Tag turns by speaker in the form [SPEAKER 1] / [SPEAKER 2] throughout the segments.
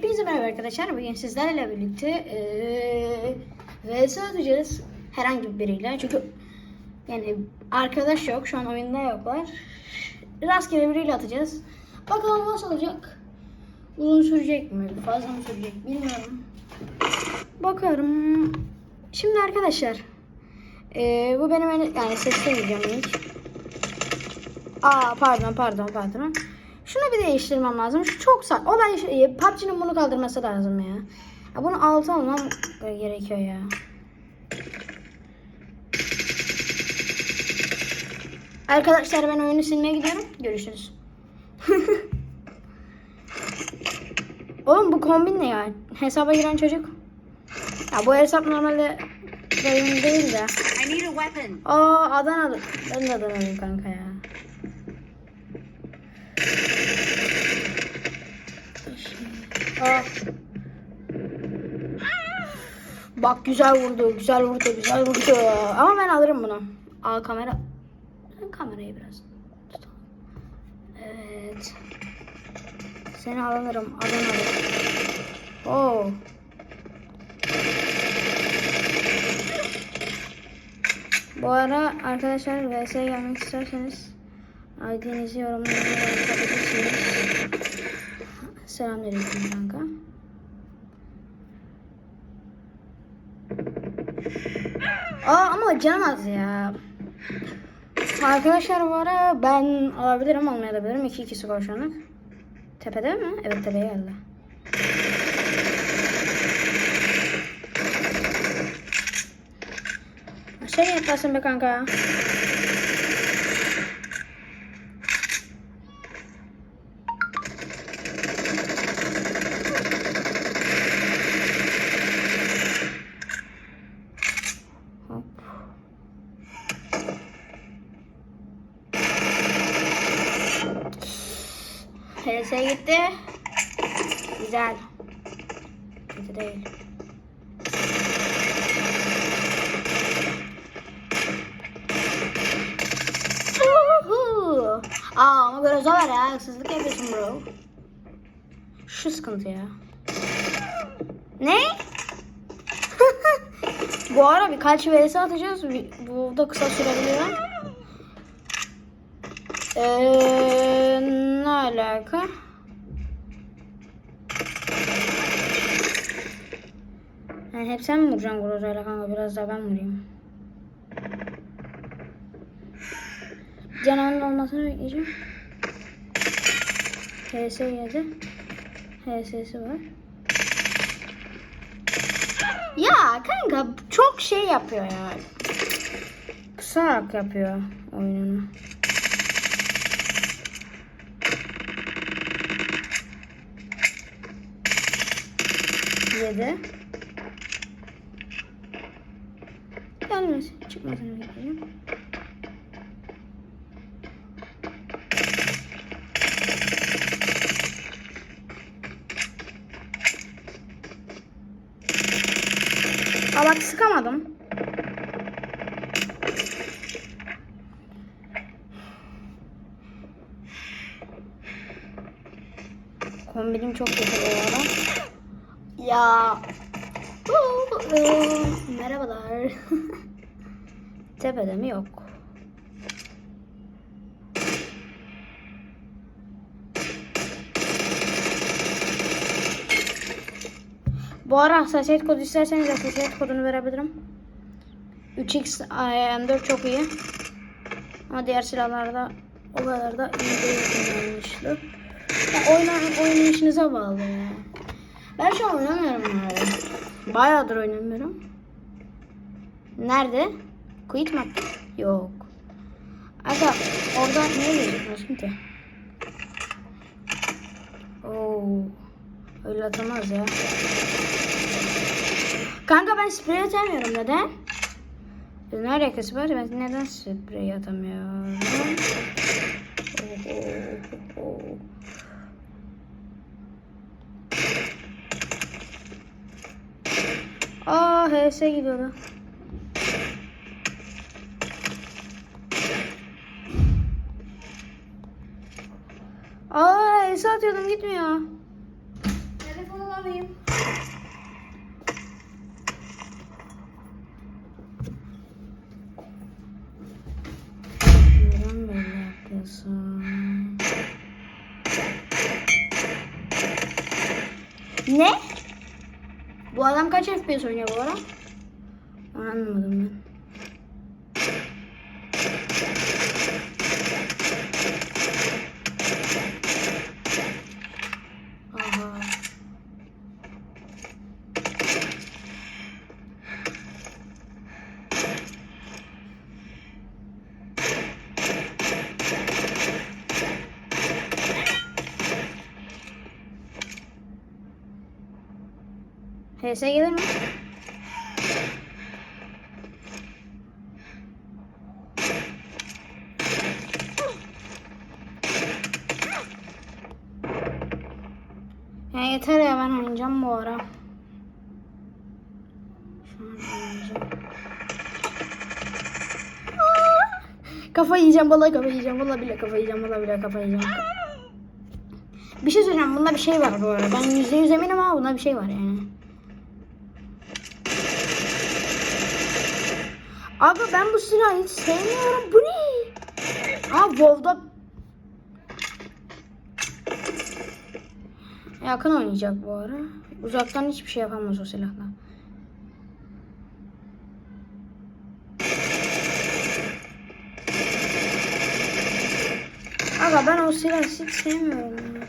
[SPEAKER 1] Hepinize merhaba arkadaşlar. Bugün sizlerle birlikte eee VS atacağız. Herhangi biriyle. Çünkü yani arkadaş yok. Şu an oyunda yoklar. Rastgele biriyle atacağız. Bakalım nasıl olacak. Uzun sürecek mi? Fazla mı sürecek bilmiyorum. Bakarım. Şimdi arkadaşlar. eee, bu benim en- yani seslemeyeceğim ilk. Aa pardon pardon pardon. Şunu bir değiştirmem lazım. Şu çok sağ. Olay şey, PUBG'nin bunu kaldırması lazım ya. ya bunu altı almam gerekiyor ya. Arkadaşlar ben oyunu silmeye gidiyorum. Görüşürüz. Oğlum bu kombin ne ya? Hesaba giren çocuk. Ya bu hesap normalde benim değil de. Aa Adana'da. Ben de Adana'lıyım kanka ya. Aa. Bak güzel vurdu, güzel vurdu, güzel vurdu. Ama ben alırım bunu. Al kamera. Kamerayı biraz tutalım. Evet. Seni alırım, alırım. Oo. Bu ara arkadaşlar VS'ye gelmek isterseniz ID'nizi yorumlara yazabilirsiniz. Selamünaleyküm kanka. Aa ama canım az ya. Arkadaşlar bu ara ben alabilirim olmayabilirim. 2-2 skor şu anlık. Tepede mi? Evet tepeye geldi. Aşağı yaparsın be kanka. Hop. HS gitti. Güzel. Kötü değil. Uhu. Biraz var ya. Haksızlık yapıyorsun bro. Şu sıkıntı ya. Ne? Bu ara birkaç vs atacağız. Bu da kısa sürebiliyor. Ee, ne alaka? Yani hep sen mi vuracaksın Groza'yla kanka? Biraz daha ben vurayım. Cananın olmasını bekleyeceğim. HS geldi. HS'si var. Ya kanka çok şey yapıyor ya. Kısarak yapıyor oyununu. Yedi. Gelmesin. Çıkmasını bekleyeceğim. Aa bak sıkamadım. Kombinim çok kötü bu arada. Ya. Merhabalar. Tepede mi yok? Bu ara hassasiyet kodu isterseniz hassasiyet kodunu verebilirim. 3x M4 çok iyi. Ama diğer silahlarda o kadar da iyi değil kullanışlı. Oynayışınıza bağlı ya. Ben şu an oynamıyorum abi. Bayağıdır oynamıyorum. Nerede? Quit mi? Yok. Aga orada ne gözükmüyorsun ki? Oo. Öyle atamaz ya. Kanka ben sprey atamıyorum neden? Ne alakası var? Ben neden sprey atamıyorum? Aa HS gidiyordu. Aa HS atıyordum gitmiyor.
[SPEAKER 2] Telefonu
[SPEAKER 1] alayım. Ne? Bu adam kaç FPS oynuyor bu? Onu anlamadım ben. HS gelir mi? Ya yeter ya ben oynayacağım bu ara. Kafa yiyeceğim vallahi kafa yiyeceğim vallahi bile kafa yiyeceğim vallahi bile kafa yiyeceğim. Bir şey söyleyeceğim bunda bir şey var bu arada. Ben yüzde yüz eminim ama bunda bir şey var yani. Abi ben bu silahı hiç sevmiyorum. Bu ne? Aa WoW'da yakın oynayacak bu ara. Uzaktan hiçbir şey yapamaz o silahla. Aga ben o silahı hiç sevmiyorum.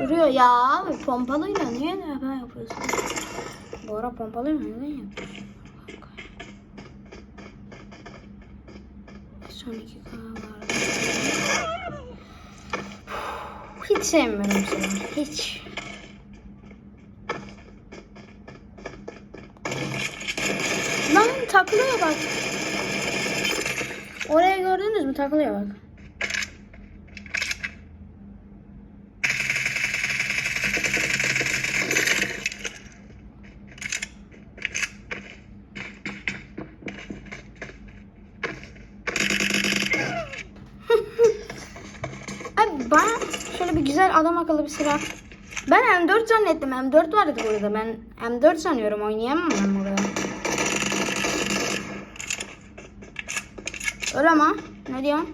[SPEAKER 1] Vuruyor ya abi pompalıyla niye ne yapıyorsun? Bu ara pompalıyla neden yapıyorsun? Son iki K var. Hiç sevmiyorum silahı. Hiç. Lan takılıyor bak. Oraya gördünüz mü? Takılıyor bak. Bana şöyle bir güzel adam akıllı bir silah. Ben M4 zannettim. M4 vardı burada. Ben M4 sanıyorum. Oynayamam ben burada. Öyle ama. Ne diyorsun?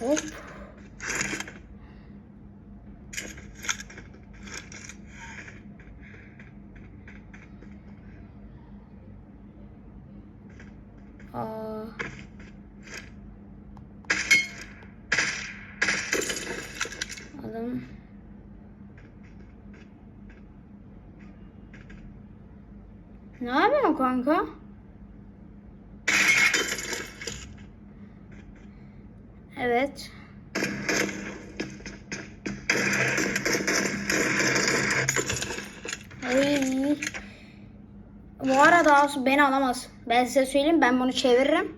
[SPEAKER 1] Hop. Aa. Adam. Ne yapıyorsun kanka? Evet. Arada Asu beni alamaz. Ben size söyleyeyim ben bunu çeviririm.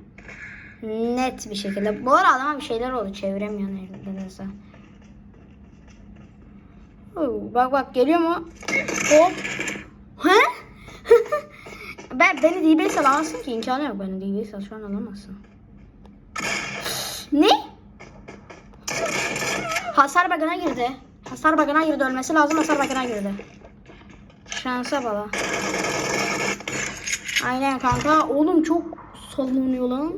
[SPEAKER 1] Net bir şekilde. Bu arada adama bir şeyler oldu. Çeviremiyor neredeyse. Bak bak geliyor mu? Hop. He? ben beni DBS alamazsın ki imkanı yok beni DBS şu an alamazsın. Ne? Hasar bagına girdi. Hasar bagına girdi ölmesi lazım hasar bagına girdi. Şansa bala. Aynen kanka. Oğlum çok sallanıyor lan.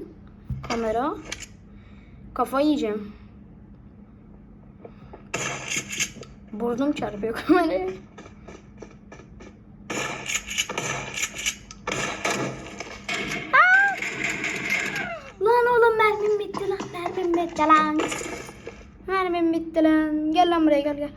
[SPEAKER 1] Kamera. Kafayı yiyeceğim. Burnum çarpıyor kameraya. Aa! Lan oğlum mermim bitti lan. Mermim bitti lan. Mermim bitti lan. Gel lan buraya gel gel.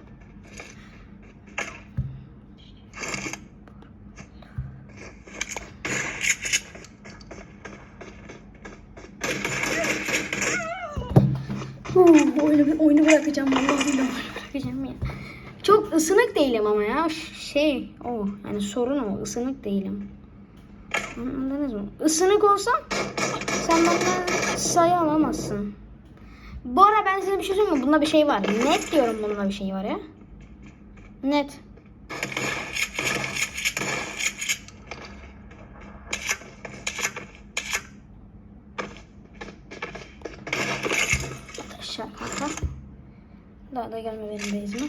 [SPEAKER 1] Billahi bırakacağım ya. Çok ısınık değilim ama ya. Şey o yani sorun o ısınık değilim. Anladınız mı? Isınık olsam sen benden sayı alamazsın. Bu ara ben size bir şey söyleyeyim mi? Bunda bir şey var. Net diyorum bunda bir şey var ya. Net. Aşağı kanka. Daha da gelme benim bezime.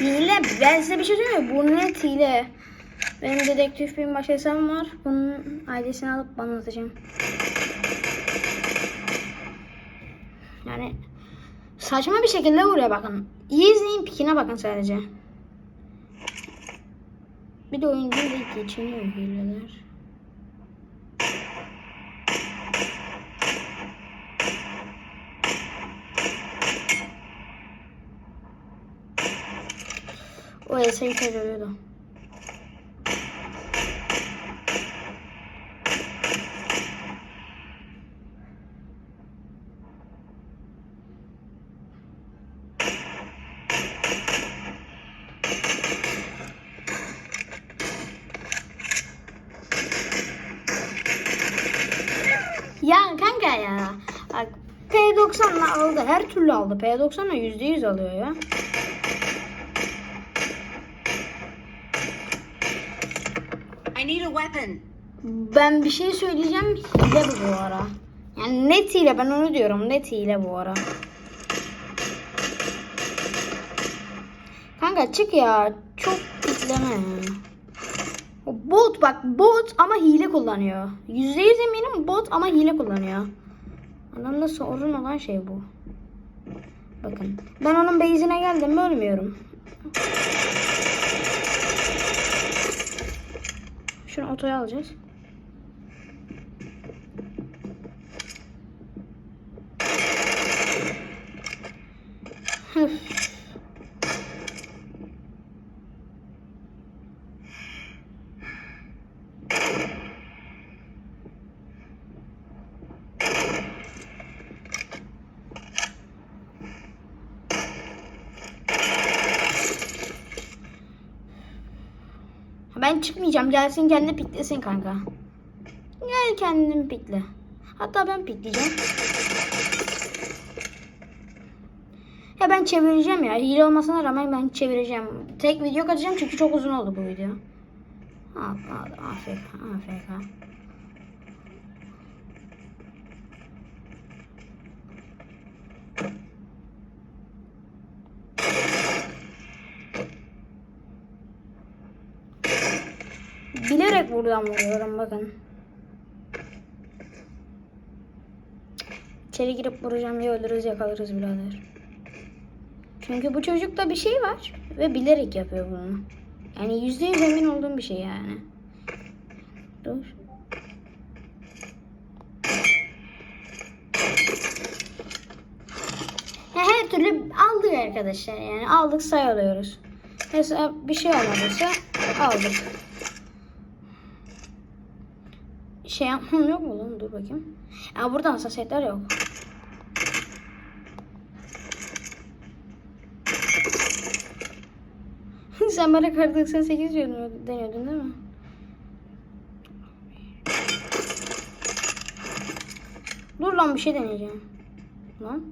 [SPEAKER 1] Hile. Ben size bir şey söyleyeyim mi? Bu net hile. Benim dedektif bir baş hesabım var. Bunun ailesini alıp bana atacağım. Yani saçma bir şekilde vuruyor bakın. İyi pikine bakın sadece. Bir de oyuncu da geçiniyor hileler. O eseyi ölüyordu. Aldı. P90'la %100 alıyor ya.
[SPEAKER 2] I need a weapon.
[SPEAKER 1] Ben bir şey söyleyeceğim. Hile bu ara. Yani net hile ben onu diyorum. Net hile bu ara. Kanka çık ya. Çok pikleme. Bot bak bot ama hile kullanıyor. Yüzde yüz eminim bot ama hile kullanıyor. Adamda sorun olan şey bu. Bakın. Ben onun base'ine geldim ölmüyorum. Şunu otoya alacağız. Çıkmayacağım. Gelsin kendi piklesin kanka. Gel kendin pikle. Hatta ben pikleyeceğim. Ya ben çevireceğim ya. Hile olmasına rağmen ben çevireceğim. Tek video kaçacağım çünkü çok uzun oldu bu video. Al, afk, afk. Bilerek buradan vuruyorum bakın. İçeri girip vuracağım ya ölürüz ya kalırız birader. Çünkü bu çocukta bir şey var ve bilerek yapıyor bunu. Yani yüzde yüz emin olduğum bir şey yani. Dur. Ya her türlü aldık arkadaşlar yani aldık sayılıyoruz. Mesela bir şey olmadıysa aldık. Şey yapmam yok mu lan? Dur bakayım. Ya burada hassasiyetler yok. Sen bana kar 98 diyordun, deniyordun değil mi? Dur lan bir şey deneyeceğim. Lan.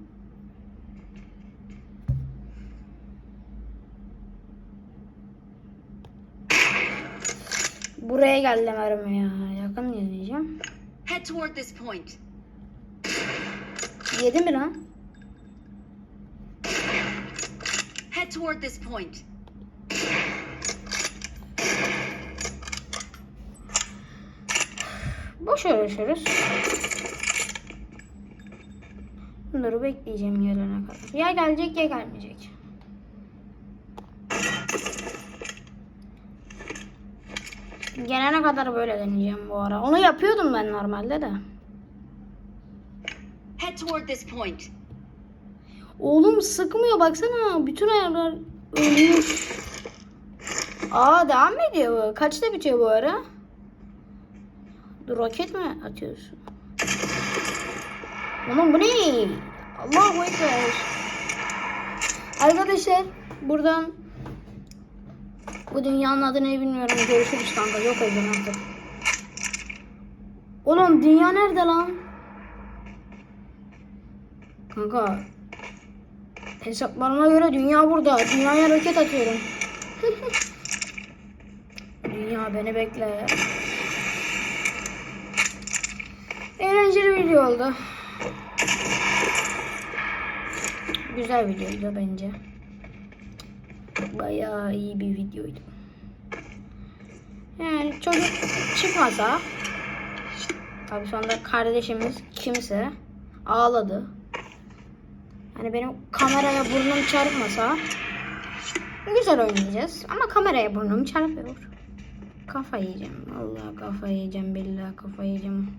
[SPEAKER 1] Buraya geldim mermi ya. Yakın deneyeceğim.
[SPEAKER 2] Head toward this point.
[SPEAKER 1] Yedi mi lan?
[SPEAKER 2] Head toward this point.
[SPEAKER 1] Boş uğraşıyoruz. Bunları bekleyeceğim gelene kadar. Ya gelecek ya gelmeyecek. Gelene kadar böyle deneyeceğim bu ara. Onu yapıyordum ben normalde de.
[SPEAKER 2] Head toward this point.
[SPEAKER 1] Oğlum sıkmıyor baksana. Bütün ayarlar ölmüş. Aa devam mı ediyor bu? Kaçta bitiyor bu ara? Dur roket mi atıyorsun? Oğlum bu ne? Allahu Ekber. Arkadaşlar buradan Bu dünyanın adını bilmiyorum. Görüşürüz kanka. Yok edin artık. Oğlum dünya nerede lan? Kanka. Hesaplarıma göre dünya burada. Dünyaya roket atıyorum. dünya beni bekle. Eğlenceli video oldu. Güzel videoydu bence. Bayağı iyi bir videoydu. Yani çocuk çıkmasa tabii şu anda kardeşimiz kimse ağladı. Hani benim kameraya burnum çarpmasa güzel oynayacağız. Ama kameraya burnum çarpıyor. Kafa yiyeceğim. Allah kafa yiyeceğim. Billahi kafa yiyeceğim.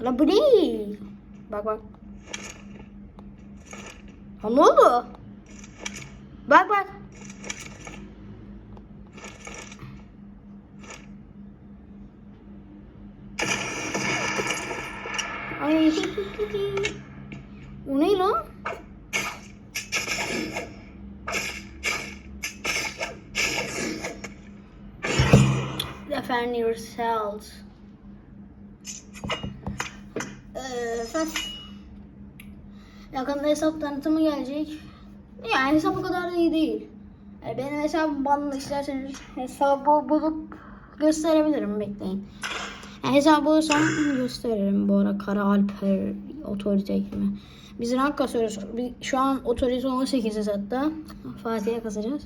[SPEAKER 1] Ulan bu ne? Bak bak. Ha ne oldu? Bak bak. O ne lan? Defend yourselves. Ee, efendim. Yakında hesap tanıtımı gelecek. Yani hesap o kadar da iyi değil. Yani benim hesabım banlı isterseniz hesabı bulup gösterebilirim bekleyin. Yani hesabı bulursam gösteririm bu ara Kara Alper otorite eklemi. Biz rank kasıyoruz. Şu an otorite 18'iz hatta. Fatih'e kasacağız.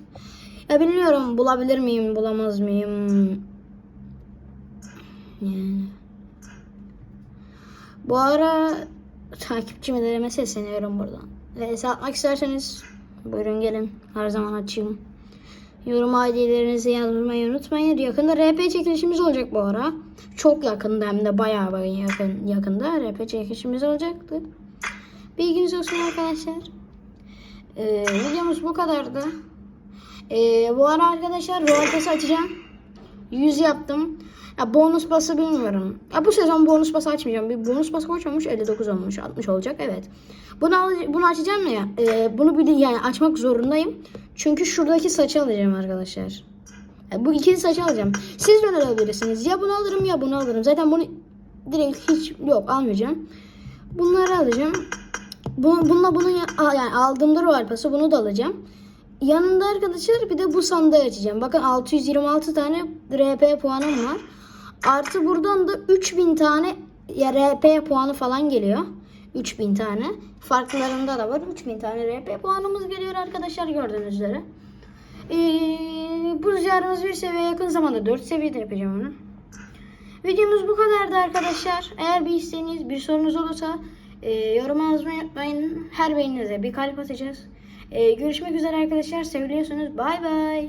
[SPEAKER 1] Ya bilmiyorum bulabilir miyim bulamaz mıyım. Yani. Bu ara takipçilerime sesleniyorum buradan. Ve hesap atmak isterseniz buyurun gelin. Her zaman açayım. Yorum ID'lerinizi yazmayı unutmayın. Yakında RP çekilişimiz olacak bu ara. Çok yakında hem de bayağı bayağı yakın, yakında RP çekilişimiz olacaktı. Bilginiz olsun arkadaşlar. Ee, videomuz bu kadardı. Ee, bu ara arkadaşlar pası açacağım. 100 yaptım. Ya bonus bası bilmiyorum. Ya bu sezon bonus bası açmayacağım. Bir bonus bası olmuş? 59 olmuş. 60 olacak. Evet. Bunu bunu açacağım ya. e, bunu bir yani açmak zorundayım. Çünkü şuradaki saçı alacağım arkadaşlar. Ya bu ikili saçı alacağım. Siz neler alabilirsiniz? Ya bunu alırım ya bunu alırım. Zaten bunu direkt hiç yok almayacağım. Bunları alacağım. Bu, bununla bunu yani aldığımda Royal Pass'ı bunu da alacağım. Yanında arkadaşlar bir de bu sandığı açacağım. Bakın 626 tane RP puanım var. Artı buradan da 3000 tane ya RP puanı falan geliyor. 3000 tane. Farklarında da var. 3000 tane RP puanımız geliyor arkadaşlar gördüğünüz üzere. Ee, bu rüzgarımız bir seviye yakın zamanda 4 seviyede yapacağım onu. Videomuz bu kadardı arkadaşlar. Eğer bir isteğiniz, bir sorunuz olursa e, yoruma yazmayı unutmayın. Her beğeninize bir kalp atacağız. E, görüşmek üzere arkadaşlar. Seviliyorsunuz. Bay bay.